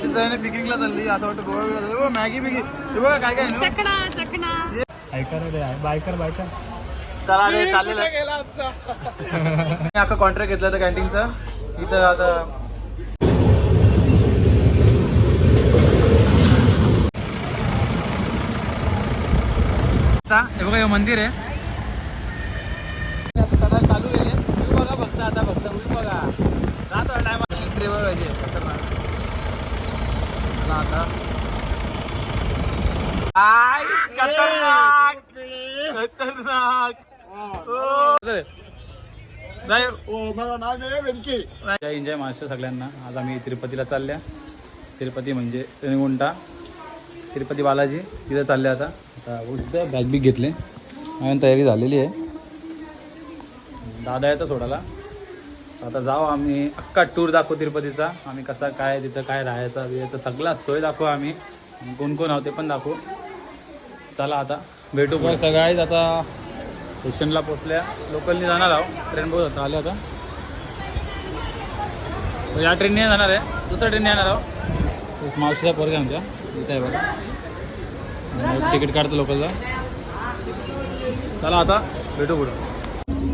अशीच जाणे पिकनिकला चालली असं वाटतं गोवा बिवा चालली. मॅगी बिगी बघा काय काय आहे ना. बायकर रे बायकर बायकर. चला रे चाललेलं मी अख्खा कॉन्ट्रॅक्ट घेतला होता कॅन्टीनचा इथं आता आता हे बघा हे मंदिर आहे आता चढायला चालू केले तुम्ही बघा फक्त आता फक्त तुम्ही बघा जातो टायमा एंट्री बघायची खतरनाक चला आता. आय, खतरनाक खतरनाक. जय एन्जॉय महाराष्ट्र सगळ्यांना. आज आम्ही तिरुपतीला चालल्या. तिरुपती म्हणजे रेणिगुंटा. तिरुपती बालाजी तिथं चालले आता. आता उद्या बॅग बिग घेतले. आणि तयारी झालेली आहे. दादा येतं सोडायला. आता जाऊ आम्ही अख्खा टूर दाखवू तिरुपतीचा. आम्ही कसा काय तिथं काय राहायचा बिहायचा सगळा सोय दाखवू आम्ही. कोण कोण आहोत ते पण दाखवू. चला आता भेटू पण सगळ्याच आता स्टेशनला पोचल्या. लोकलनी जाणार आहोत ट्रेन बघत होता आले आता. या ट्रेनने जाणार आहे. दुसऱ्या ट्रेनने येणार आहोत एक मावशीचा पोरगा आमच्या. इथं आहे बघा. तिकीट काढतो लोकलचा चला आता भेटू पुढं.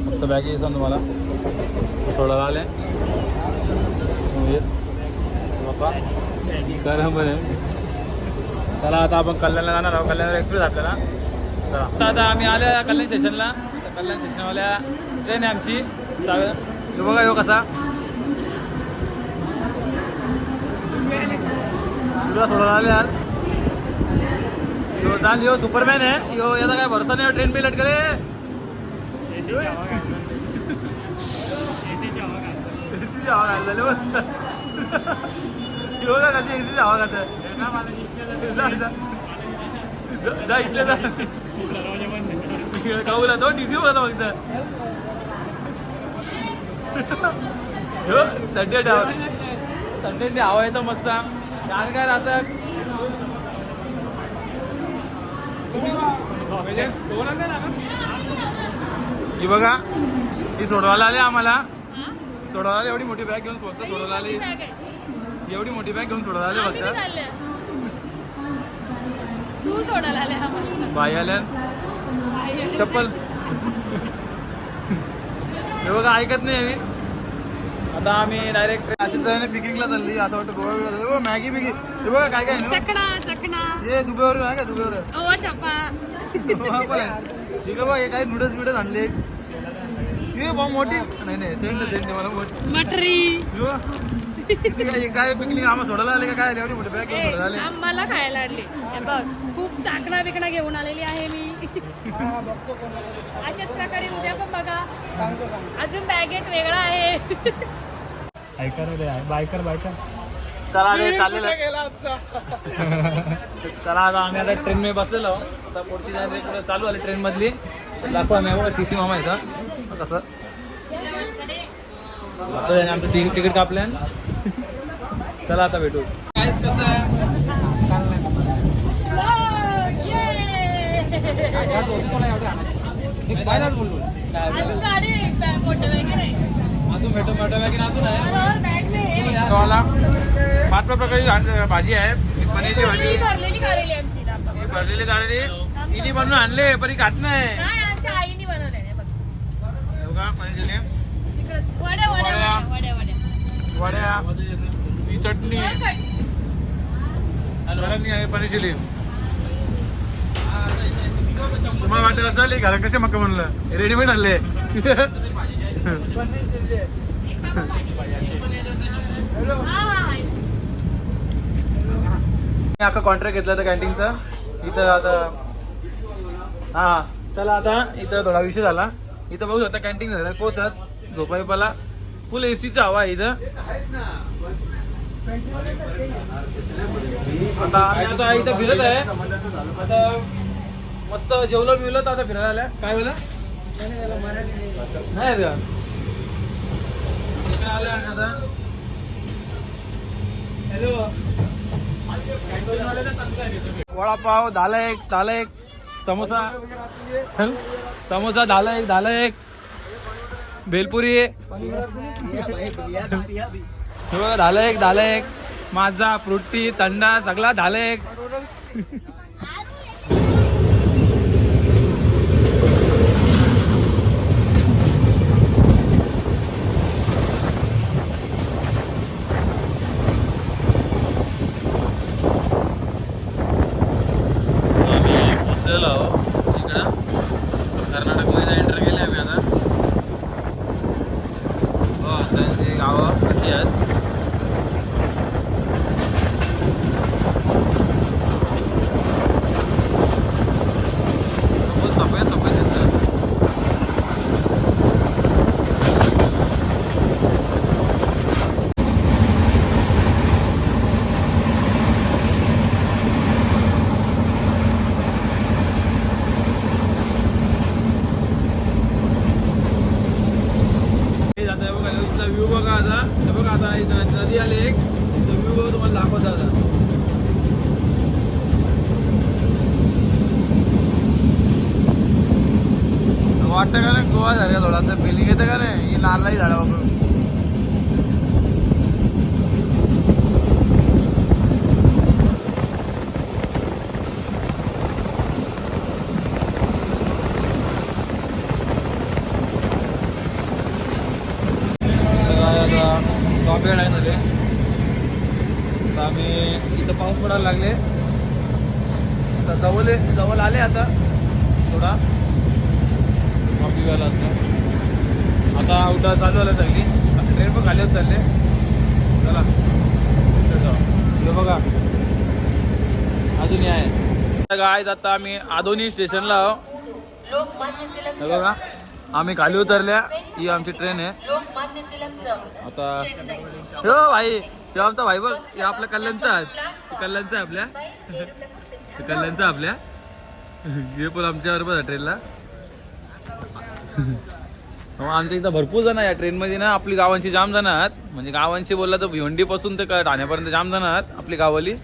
फक्त बॅग येईल तुम्हाला. सोडायला आले. बापा करा बरं चला आता आपण कल्याणला जाणार आहोत. कल्याण एक्सप्रेस आपल्याला. चला. आता आता आम्ही आले कल्याण स्टेशनला कल्याण स्टेशनवाल्या ट्रेन आहे आमची. सागर बघा येऊ कसा. तुला सोडायला आले यार. यो यो सुपरमॅन आहे. यो याचा काय भरोसा नाही ट्रेन पे लटकले हवा कशी एसीची हवा जा इथले जा तो डीसी होता फक्त. हो थंडी हवा थंडी हवा येतो मस्त. असं ही बघा ती सोडवायला आली आम्हाला. सोडवायला आली, एवढी मोठी बॅग घेऊन आली. बॅग आहे. एवढी मोठी बॅग घेऊन सोडवायला आली फक्त तू सोडायला आले बाई आल्या. चप्पल. हे बघा ऐकत नाही आम्ही. आता आम्ही डायरेक्ट अशीच जाणे पिकनिकला चालली. असं वाटतं गोवा बिवा चालली. मॅगी बिगी. हे बघा काय काय. चकना चकना हे दुबईवर आहे का दुबईवर चपा. पण आहे. ठीक आहे बघ हे काही नूडल्स बिडल्स आणले बा मोठी नाही नाही सेंट सेंट मला मोठी मटरी। बघ. किती काय काय पिकनिक आम्हाला सोडायला आले का काय आले एवढी मोठी बॅग घेऊन ए, सोडायला आले आम्हाला खायला आणली. हे बघ खूप चाकणा बिकणा घेऊन आलेली आहे मी. अशाच प्रकारे उद्या पण बघा. अजून बॅगेत वेगळा आहे. बायकर रे बायकर बायकर. चला रे चाललेलं चला आता आम्ही आता ट्रेन मध्ये बसलेलो. आता पुढची चालू आली ट्रेन मधली. दाखवू एवढं टी सी मामा इथं कसं? आमचं ति- तिकीट कापले चला आता भेटू. काय कसं नाही पाच प्रकारची भाजी आहे. पनीरची भाजी. भरलेली. ही गाडी इनी बनवून आणले पण खात नाही नाही आमच्या आईने बनवले नाही बघ हे बघा वड्या ही चटणी. चटणी आहे पनीर चिली तुम्हाला वाटत असं घरा कसे मक्का म्हणलं रेडीमेड आणले. अख्खा कॉन्ट्रॅक्ट घेतला होता कॅन्टीनचा इथं आता हा चला आता इथं थोडा विषय झाला. इथं बघू शकता कॅन्टीन झालं पोचत झोपा बिपाला फुल एसीचा हवा आहे इथं. आता आम्ही आता इथं फिरत आहे. आता मस्त जेवलं बिवलं तर आता फिरायला आल्या. काय बोला नाही आल्या आणि आता. हॅलो वडापाव झाला एक झाला एक. समोसा. समोसा झाला एक झाला एक. भेलपुरी. हे झालं एक झालं एक. माझा फ्रुटी थंडा सगळा झालंय एक पोचलेलो आहो इकडं कर्नाटकमध्ये एंटर केले आम्ही आता हो त्यांची गावं कशी आहेत खूप सफेद सफेद दिसतात हे जातं हे बघा इथला व्ह्यू बघा आता हे बघा आता इथं नदी आली एक व्ह्यू बघा तुम्हाला दाखवतो आता वाटतं का नाही गोवा झाला थोडासा फिलिंग येतं का नाही? ही नारळाही झाडा बाबा कॉपी आहे झाले तर आम्ही इथं पाऊस पडायला लागले. आता जवळ जवळ आले आता. थोडा. कॉफी घ्यायला आता आता उठा चालू आलं चालली ट्रेन पण खाली चालले. चला. जाऊ. हे बघा. अजूनही आहे. काय आता आम्ही आदोनी स्टेशनला आहो. हे बघा. आम्ही खाली उतरल्या. ही आमची ट्रेन आहे. आता हो भाई. हे आमचा भाई बघ. हे आपल्या कल्याणचा आहे. कल्याणचा आहे आपल्या. कल्याणचा आपल्या. हे पण आमच्या बरोबर ट्रेनला आमच्या इथं भरपूर जण या या ट्रेनमध्ये ना आपली गावांची जाम जण आहेत. म्हणजे गावांशी बोलला तर भिवंडीपासून ते ठाण्यापर्यंत जाम जण आहेत आपली गावाली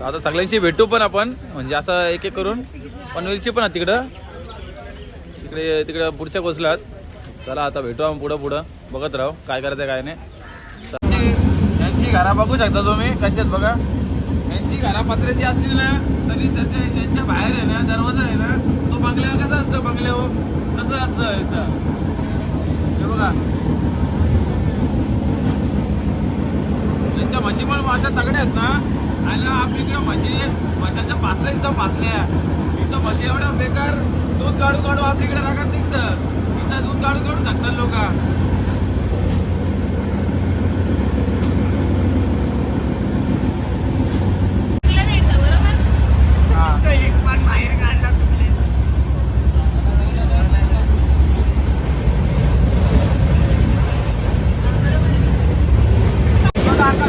आता सगळ्यांशी भेटू पण आपण. म्हणजे असं एक एक करून. पनवेलची पण तिकडं. तिकडे तिकडे पुढच्या कोसलात चला आता भेटू आपण पुढं पुढं. बघत राहू काय करायचं काय नाही. त्यांची घरा बघू शकता तुम्ही. कशी आहेत बघा. यांची घरा पत्र्याची असली ना तरी त्याच्या बाहेर आहे ना दरवाजा आहे ना. बंगल्यावर कसं असतं? बंगल्यावर कसं असतं इथं हे बघा. त्यांच्या म्हशी पण अशा तगड्या आहेत ना? आणि आपली इकडे म्हशी म्हशाच्या पासल्या इथं पासल्या. इथं म्हशी एवढ्या बेकार. दूध काढू काढू आपल्या इकडे रागात निघतं इथं दूध काढू काढू टाकतात लोक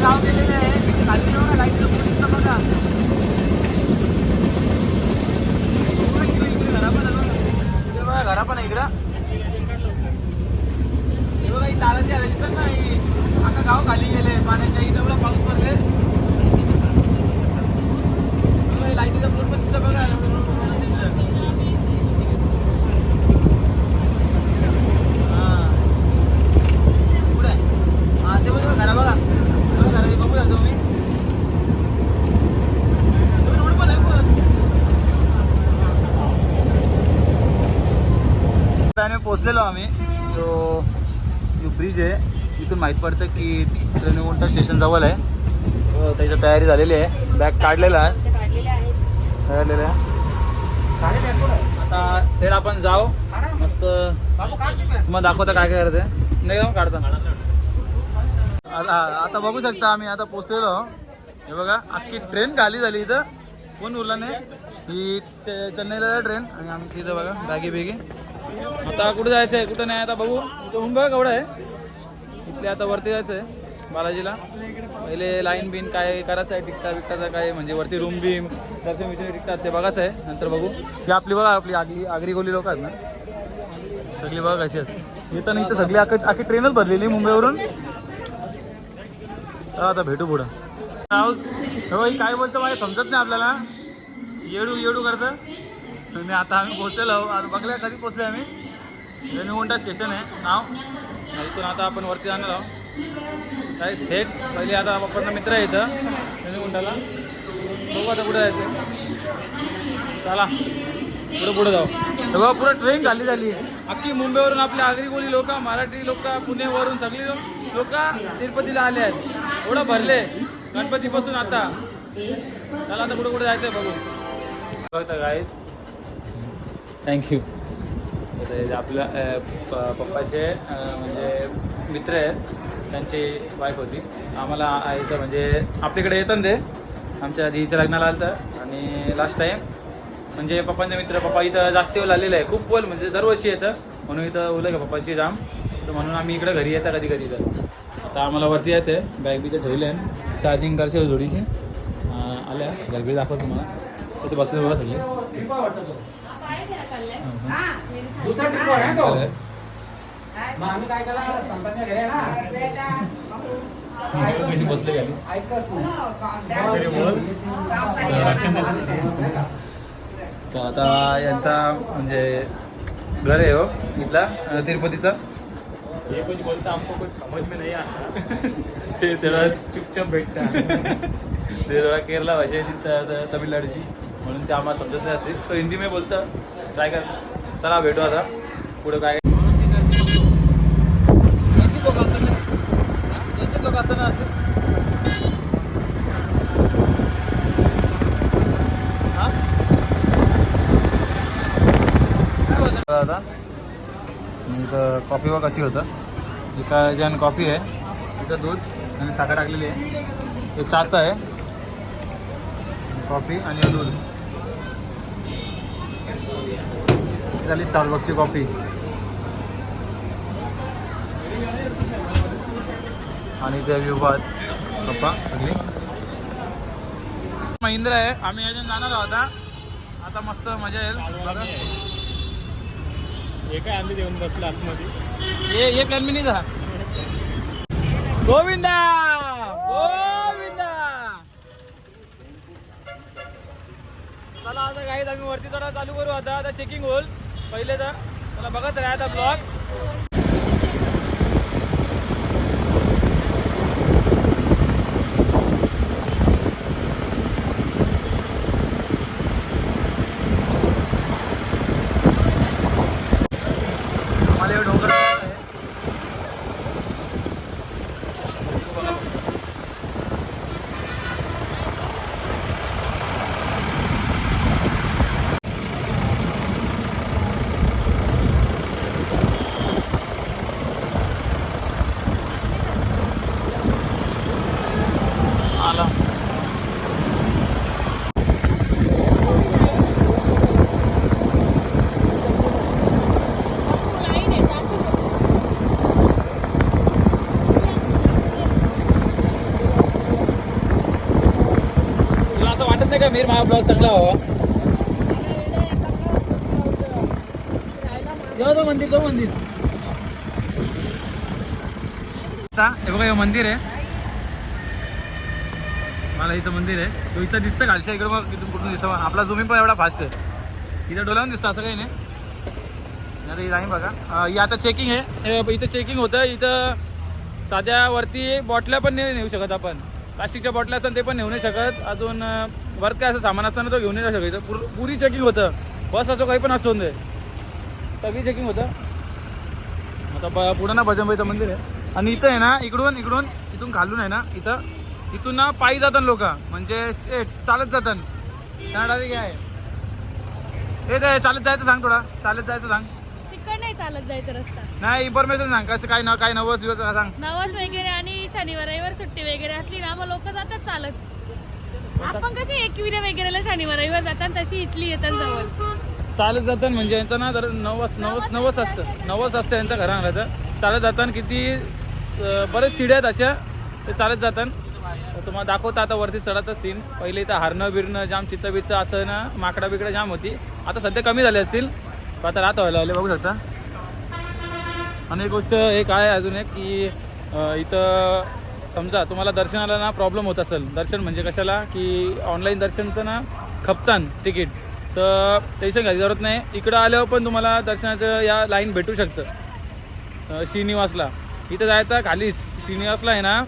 गाव गेलेले आहे खाली बघा लाईटचं पोस्ट बघा घरा पण आहे बघा. इकडे बघा घरा पण आहे इकडं हे बघा ही ताराची आले दिसतात ना ही आता गाव खाली गेले पाण्याच्या इथं बघा पाऊस पडले बघा, ही लाईटीचा पोस्ट पण दिसतं बघा एवढं दिसतं. हां. कुठं आहे? हां, ते बघा घरा बघा ते बघा घरा, हे बघू शकता तुम्ही तुम्ही रोड पण आहे पण. त्याने पोचलेलो आम्ही जो जो ब्रिज आहे इथून माहीत पडतं की त्रिनिवंटा स्टेशन जवळ आहे. त्याची तयारी झालेली आहे. बॅग काढलेला आहे. काढलेला आहे. आता ते आपण जाऊ. मस्त. मग दाखवता काय काय करते. नाही जाऊ काढता. आता आता बघू शकता आम्ही आता पोचलेलो. हे बघा अख्खी ट्रेन खाली झाली इथं. कोण उरला नाही. ही चे- चेन्नईला ट्रेन आणि आमची इथं बघा बॅगी बेगी आता कुठे जायचं आहे कुठं नाही आता बघू. इथं उंबा केवढं आहे. इथले आता वरती जायचं आहे बालाजीला. पहिले लाईन बिन काय करायचं आहे टिकटा बिकटाचं काय म्हणजे वरती रूम बिम दर्शन विषय टिकतात ते बघायचं आहे नंतर बघू. ही आपली बघा आपली आगरी आगरी गोली लोक आहेत ना. सगळी बघा कशी आहेत. येतं नाही तर सगळी आखी आखी ट्रेनच भरलेली मुंबईवरून. आता भेटू पुढं. हाऊस हो ही काय बोलतो माझ्या समजत नाही आपल्याला. येडू येडू करतं. आणि आता आम्ही पोहोचलेलो आहोत. बघल्या कधी पोहोचले आम्ही. रेणीगुंटा स्टेशन आहे. नाव? इथून आता आपण वरती जाणार आहोत. काय थेट पहिले आता आपण मित्र आहे इथं गुंडाला बघू आता कुठे जायचं. चला पुढे पुढे जाऊ. हे बघा पुढं ट्रेन खाली झाली अख्खी मुंबईवरून आपल्या आगरी लोक मराठी लोक पुणेवरून सगळी लोक तिरुपतीला आले आहेत. एवढं भरले गणपतीपासून आता. चला आता कुठे कुठे जायचं बघू. बघता गाईस थँक्यू आपल्या प- पप्पाचे म्हणजे मित्र आहेत त्यांची बाईक होती. आम्हाला आईचं इथं म्हणजे आपल्याकडे येतं ना ते. आमच्या दीच्या लग्नाला आलं तर आणि लास्ट टाईम म्हणजे पप्पांचे मित्र पप्पा इथं जास्त वेळ आलेलं आहे खूप वेळ म्हणजे दरवर्षी येतं. म्हणून इथं ओलं का पप्पांची जाम. तर म्हणून आम्ही इकडे घरी येतं कधी कधी तर. आता आम्हाला वरती यायचं आहे. बॅग बी तर ठेवले आहे चार्जिंग करायची थोडीशी आल्या. गरबी दाखवतो तुम्हाला. तिथे बसले बघा सगळे. चालेल. कशी बसले खाली तर आता यांचा म्हणजे घर आहे हो इथला तिरुपतीचा. ये कुछ बोलता हमको कुछ समझ में नहीं आता. ते त्याला चुपचाप बैठता ते जरा केरला भाषा आहे तिथं त- तमिळनाडूची. म्हणून ते आम्हाला समजत नाही असेल तर हिंदी मी बोलतं ट्राय कर? चला भेटू आता. पुढं काय लोक असताना लोक असताना असेल कॉफी बघ कशी होतं. एका जन कॉफी आहे तिचं दूध आणि साखर टाकलेली आहे. हे चहाचं आहे. कॉफी आणि दूध ही झाली स्टारबक्सची कॉफी आणि त्या विभागात पप्पा महिंद्रा आहे. आम्ही अजून जाणार आहोत आता आता मस्त मजा येईल. हे काय आम्ही देऊन बसलो आतमध्ये? प्लॅन मी नाही था गोविंदा! गोविंदा! चला आता काही आम्ही वरती चढा चालू करू आता. आता चेकिंग होईल. पहिले तर मला बघत राहा आता ब्लॉग मला हे डोंगर आहे. आला तुला असं माझा ब्लॉग चांगला हो. जाऊ तो मंदिर तो मंदिर. हे बघा हे मंदिर आहे. मला इथं मंदिर आहे. तो इथं दिसतं घालशा इकडे बघ इथून कुठून दिसतं आपला जुमी पण एवढा फास्ट आहे. इथं डोलावून दिसतं असं काही नाही. आता बघा. ही आता चेकिंग आहे. इथं चेकिंग होतं. इथं साध्या वरती बॉटल्या पण नेऊ शकत आपण. प्लास्टिकच्या बॉटल्या असतात ते पण नेऊ नाही शकत. अजून वरत काय असं सामान असताना तो घेऊन जाऊ शकत पूर- पुरी चेकिंग होतं. बस असो काही पण असतो दे. सगळी चेकिंग होतं. आता पुढं ना भजनबाईचं मंदिर आहे. आणि इथं आहे ना इकडून इकडून इथून खालून आहे ना इथं इथून ना पायी जातात लोक. म्हणजे चालत जातात. त्यांना डायरेक्ट आहे. हे ते चालत जायचं सांग थोडा. चालत जायचं सांग. तिकड नाही चालत जायचं रस्ता. नाही इन्फॉर्मेशन सांग. कसं काय ना काय नवस सांग. नवस वगैरे आणि शनिवार रविवार सुट्टी वगैरे असली ना मग लोक जातात चालत. आपण कसे एकविरा वगैरेला शनिवार रविवार जातात तशी इथली येतात जवळ. चालत जातात म्हणजे यांचं ना तर नवस नवस नवस असतं. नवस असतं यांच्या घरा तर चालत जाताना किती अं, बरेच शिड्या आहेत अशा. ते चालत जातात तर तुम्हाला दाखवता आता वरती चढायचं सीन पहिले इथं हरणं बिरणं जाम चित्त बित्त असं ना माकडा बिकडा जाम होती. आता सध्या कमी झाले असतील. पण आता रात व्हायला आले बघू शकता. आणि एक गोष्ट एक आहे अजून एक की अं, इथं समजा तुम्हाला दर्शनाला ना प्रॉब्लेम होत असेल. दर्शन म्हणजे कशाला? की ऑनलाईन दर्शनचं ना खपतान तिकीट. तर टेन्शन घ्यायची जरूरत नाही. इकडं आल्यावर पण तुम्हाला दर्शनाचं या लाईन भेटू शकतं. श्रीनिवासला. इथं जायचं खालीच. श्रीनिवासला आहे ना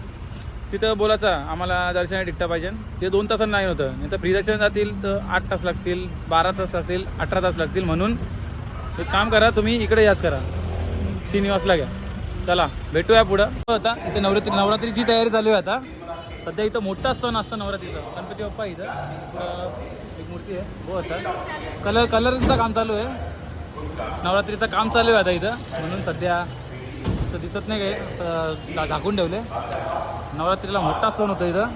तिथं बोलायचं. आम्हाला दर्शनाला टिकटा पाहिजे. ते दोन तासांनी नाही होतं. नाही तर फ्री दर्शन जातील तर आठ तास लागतील बारा तास लागतील अठरा तास लागतील म्हणून. एक काम करा तुम्ही इकडे याच करा. श्रीनिवासला घ्या. चला भेटूया पुढं. होता इथे नवरात्री नवरात्रीची तयारी चालू आहे आता. सध्या इथं मोठा सण असतो नवरात्रीचा. गणपती बाप्पा इथं. एक मूर्ती आहे. हो आता. कलर कलरचं काम चालू आहे. नवरात्रीचं काम चालू आहे आता इथं. म्हणून सध्या तर दिसत नाही काही. झाकून ठेवले. नवरात्रीला मोठा सण होतो इथं.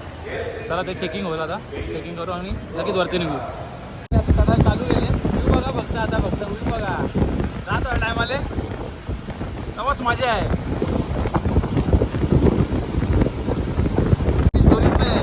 चला ते चेकिंग होईल आता. चेकिंग करू आणि लगेच वरती निघू. आता चालू आहे. बघा फक्त आता फक्त बघा. तेव्हाच मजा आहे स्टोरीच नाही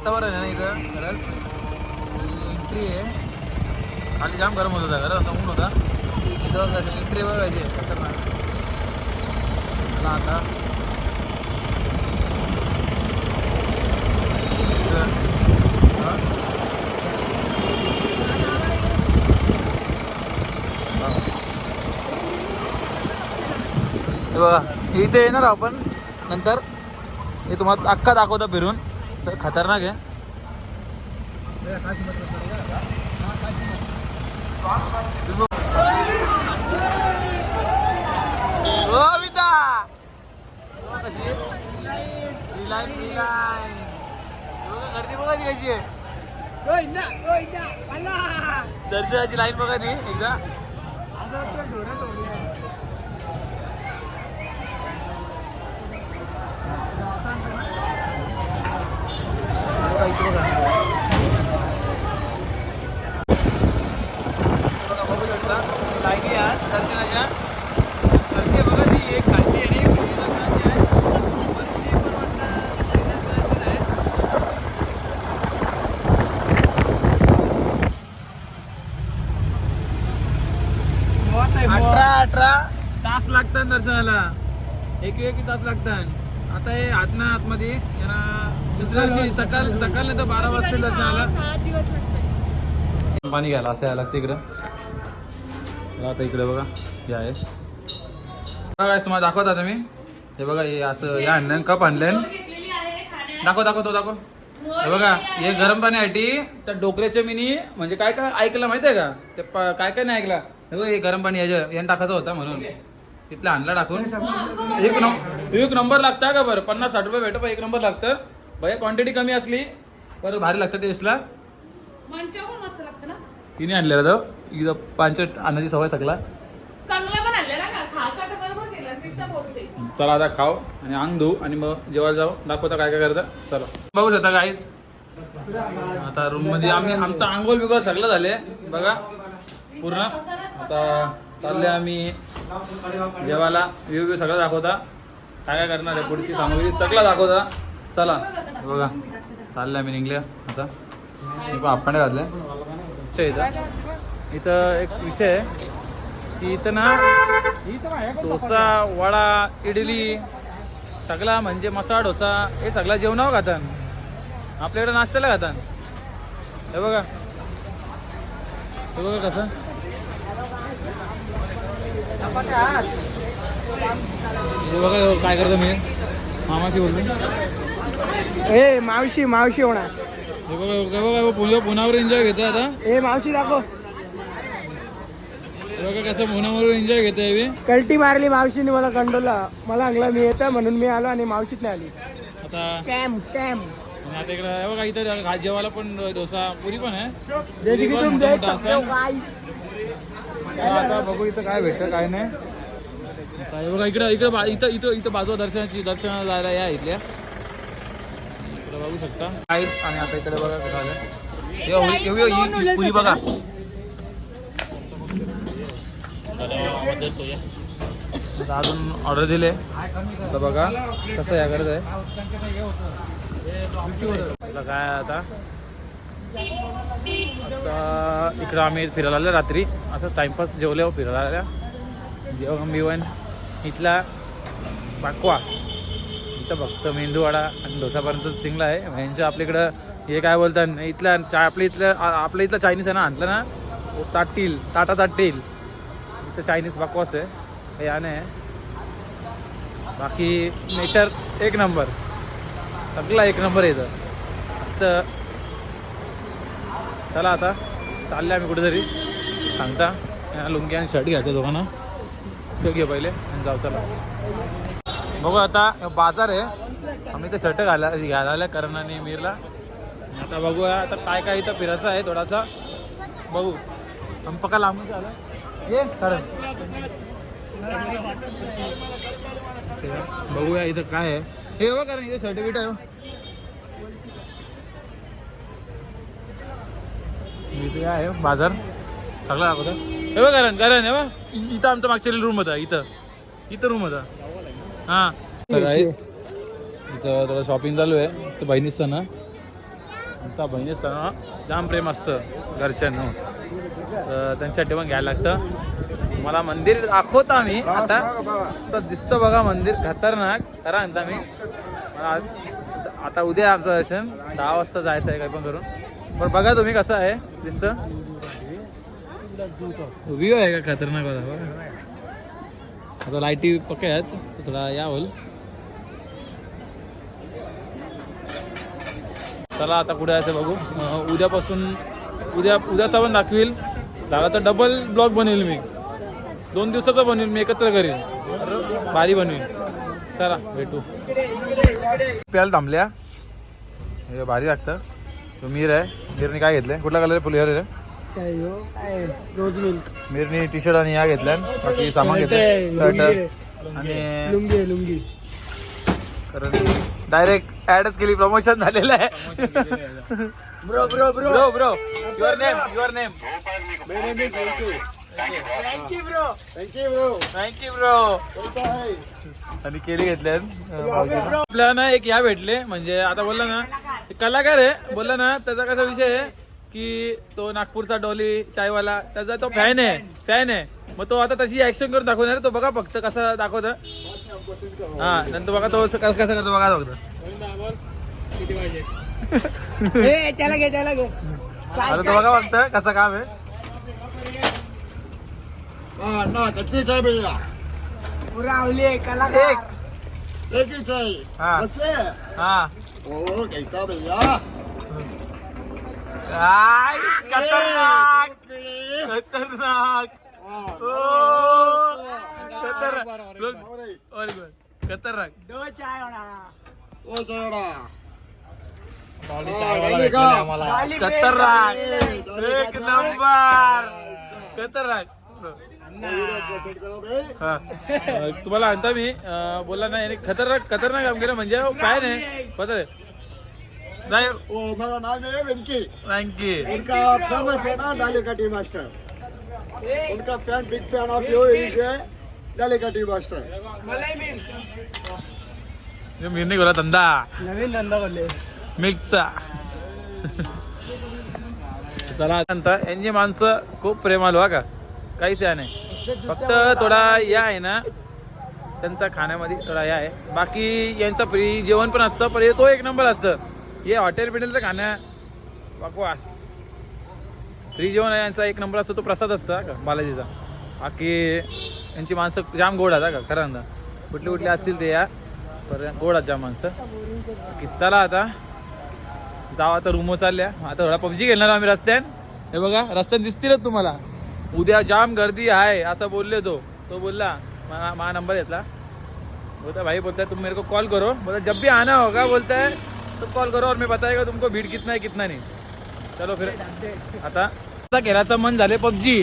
वातावरण आहे ना इथं खरंच. एंट्री आहे. खाली जाम गरम होत होता खरं आता ऊन होता. इथं एंट्री बघायची खतरनाक. चला आता. बघा इथे येणार आपण नंतर. हे तुम्हाला अख्खा दाखवता फिरून. तर खतरनाक आहे. गर्दी बघा ती कशी आहे. दर्शनाची लाईन बघा ती एकदा बघा, इथे बघा. बघा, बघू शकता. लाईनी आहेत दर्शनाच्या गर्दी बघा ती एक खालची आणि एक वरची दर्शनाची आहे. वरची पण वाटतं ती दर्शनाचीच आहे. अठरा अठरा तास लागतात दर्शनाला एक एक तास लागतात. आता हे आतना आतमध्ये यांना दुसऱ्या दिवशी सकाळ सकाळ नाही तर बारा वाजता दिवस लागतात. पाणी घ्यायला असं यायला लागतं इकडं. चला आता इकडे बघा. हे आहे. तुम्हाला दाखवत आता मी हे बघा हे असं हे आणलं कप आणलं आहे दाखव दाखव तो दाखव. हे बघा हे गरम पाण्यासाठी त्या डोकऱ्याच्या मिनी म्हणजे काय काय ऐकलं माहितीये का? ते काय काय नाही ऐकलं. हे बघ हे गरम पाणी याच्या यानं टाकायचं होता म्हणून. तिथला आणला टाकून. एक नंबर एक नंबर लागता का बरं? पन्नास साठ रुपये भेटत एक नंबर लागतं. भैया क्वांटिटी कमी असली बरं भारी लागतं टेस्टला तिने आणलेला तो. इथं पाचट आणण्याची सवय सगळा. चांगलं पण आणलं ना का? खा का तर बरोबर केलं? नुसतं बोलते. चला आता खाऊ आणि अंग धुऊ आणि मग जेवायला जाऊ. दाखवता काय काय करता. चला. बघू शकता काहीच आता रूममध्ये आम्ही आमचं आंघोळ बिघोळ सगळं झाले बघा. पूर्ण. आता चालले आम्ही जेवायला. व्यू व्ह्यू सगळं दाखवता. काय काय करणार आहे? पुढची सामग्री सगळं दाखवता. चला बघा. चालले आम्ही निघले आता. आपण घातले इथं. इथं एक विषय आहे की इथं ना डोसा वडा इडली सगळा म्हणजे मसाला डोसा हे सगळा जेवणावर खातात. आपल्याकडे नाश्त्याला खातात. हे बघा. हे बघा कसं? बघा काय करतो मी? मामाशी बोलतो. ए मावशी मावशी होणार. हे बघा बघा हे पुण्या पुण्यावर एन्जॉय घेतोय आता. ए मावशी दाखव. बघा कसं पुण्यावर एन्जॉय घेतोय कल्टी मारली मावशीने मला कंडोला मला अंगला मी येतं म्हणून मी आलो आणि मावशीत नाही आली. आता स्कॅम स्कॅम आता इकडे बघा इथं जेवायला पण डोसा पुरी पण आहे. आता बघू इथं काय भेटतं काय नाही. बघा इकडं इकडं बा- इथं इथं इथं बाजू दर्शनाची दर्शनाला जायला या इथल्या. इकडे बघू शकता. काय आणि आता इकडे बघा कसं आलं हे ही- ही- ही- ही पुरी बघा. आता अजून ऑर्डर दिले. आता बघा कसं या करत आहे. काय आता. आता इकडं आम्ही फिरायला आलो रात्री. असं टाइमपास जेवले हो फिरायला आल्या. जेवण बिवण. इथला बाकवास. इथं फक्त मेंदूवाडा आणि डोसापर्यंत चिंगला आहे. ह्यांच्या आपल्याकडं हे काय बोलतात इथल्या चा आपल्या इथलं आपल्या इथलं चायनीज आहे ना आणलं ना? ताटील चाटतील टाटा चाटतील इथं चायनीज बाकवास आहे. हे याने. आहे बाकी नेचर एक नंबर सगळा एक नंबर येतं तर चला आता चालले आम्ही कुठेतरी. सांगता लुंगी आणि शर्ट घ्यायचं दोघांना. तो घे पहिले आणि जाऊ चला. बघू आता बाजार आहे. आम्ही ते शर्ट घाला घालायला आल्या करण आणि मीरला. आता बघूया आता काय काय इथं फिरायचं आहे थोडासा. बघू. आम्ही पका लांबून झालं ये कारण. बघूया इथं काय आहे. हे बघ कारण इथे सर्टिफिकेट आहे. इथे आहे बाजार. सगळं दाखवतं हे बघ कारण कारण हे बघ. इथं आमचा मागच्या रूम होता इथं. इथं रूम होता हां. तर इथं थोडं शॉपिंग चालू आहे. इथं बहिणीचं ना आमचा बहिणीचं ना जाम प्रेम असतं घरच्यांना. तर त्यांच्यासाठी पण घ्यायला लागतं. मला मंदिर दाखवतो आम्ही. आता असं दिसतं बघा मंदिर खतरनाक. खरं म्हणता मी आता उद्या आमचं दर्शन. दहा वाजता जायचं आहे काही पण करून. पण बघा तुम्ही कसं आहे दिसतं? व्ह्यू आहे का खतरनाक वाला? बघा. आता लाईटी पक्के आहेत थोडा या होईल. चला आता कुठे आहे बघू. उद्यापासून उद्या उद्याचा पण दाखवील. झाला तर डबल ब्लॉग बनवेल मी. दोन दिवसाचा बनवेल मी एकत्र करेन. भारी बनवेल चला भेटू. प्यायला थांबल्या. भारी लागतं तो मीर आहे. मीरने काय घेतलंय? कुठला कलर फुल आहे काय हो काय? रोज मिल्क मीरने टी शर्ट आणि या घेतल्या. बाकी सामान घेतलं शर्ट आणि लुंगी आहे लुंगी. कारण डायरेक्ट ऍडच केली प्रमोशन झालेलं आहे. Bro bro bro bro bro your name your name thank you bro thank you bro thank you bro आणि केली घेतल्यात. आपल्याला ना एक या भेटले. म्हणजे आता बोलला ना ते कलाकार आहे. बोलला ना त्याचा कसा विषय आहे की तो नागपूरचा डॉली चायवाला त्याचा तो फॅन आहे. फॅन आहे. मग तो आता तशी ऍक्शन करून दाखवणार. तो बघा फक्त कसा दाखवत हा नंतर बघा तो कसं कसं करतो बघा फक्त. ए त्याला घे त्याला घे. बघा फक्त कसं काम आहे. पुरा आवली कलाकार. हा हा. ओ कैसा भैया काय खतरनाक. खतरनाक. ओ, खतरनाक. लोक very good. खतरनाक. दो चाय होणार. ओ खतरनाक. एक नंबर. खतरनाक. हा. अं, तुम्हाला म्हणता मी अं, बोलला ना याने खतरनाक खतरनाक काम केलं म्हणजे काय नाही. पत्र आहे. नाही. ओ मेरा नाम है वेंकी. थँक्यू उनका फेमस है ना डाली का टी मास्टर उनका fan big fan of you is Dolly का टी मास्टर मी बोला धंदा. नवीन धंदा बोलले मिल्कचा चला नंतर यांची माणसं खूप प्रेमालू हा का? काहीच या नाही. फक्त थोडा या आहे ना. त्यांचा खाण्यामध्ये थोडा या आहे. बाकी यांचं फ्री जेवण पण असतं पण हे तो एक नंबर असतं. हे हॉटेल बिटेलचं खाण्या बकवास. फ्री जेवण आहे यांचा एक नंबर असतो तो प्रसाद असतो का बालाजीचा. बाकी यांची माणसं जाम गोड आहेत हा का खरं ना कुठले कुठले असतील ते या पर्यंत गोडात जाम माणसं. की चला आता. जाऊ आता रूमवर चालल्या. आता थोडा पबजी खेळणार आम्ही रस्त्यान. हे बघा रस्त्यात दिसतीलच तुम्हाला. उद्या जाम गर्दी आहे असं बोलले तो. तो बोलला मा मा नंबर घेतला. बोलता भाई बोलता है तुम मेरे को कॉल करो. बोलता जब भी आना होगा बोलता है तो कॉल करो और मैं बताएगा तुमको भीड़ कितना है कितना नहीं. चलो फिर आता. आता खेळाचं मन झाले पबजी.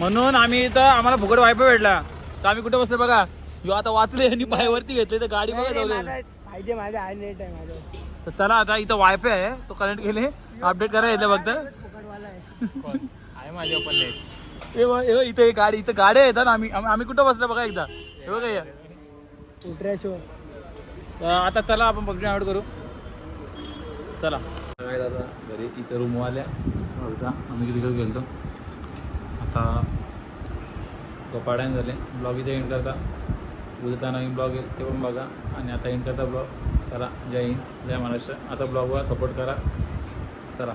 म्हणून आम्ही इथं आम्हाला फुकट वायफाय भेटला. तर आम्ही कुठे बसले बघा. ह्यो आता वाचले आणि पायवरती घेतले तर गाडी बघा जाऊ माझा- पाहिजे माझा आहे नेट आहे माझं. तर चला आता इथं वायफाय आहे तो कनेक्ट केले अपडेट करा येते फक्त. आहे माझ्या पण नेट. बघ- बघ, इथं एक गाडी इथं गाड्या येतात ना आम्ही आम्ही आम्ही कुठं बसलो बघा एकदा. हे बघा या. तर आता चला आपण पबजी डाउनलोड करू. चला. काय दादा घरी इथं रूम आल्या होता आम्ही तिकडे गेलतो. आता गपाड्याने झाले. ब्लॉग इथे एंड करता. उद्याचा नवीन ब्लॉग येईल ते पण बघा. आणि आता एंड करता ब्लॉग चला जय हिंद जय महाराष्ट्र. असा ब्लॉगवर सपोर्ट करा. चला.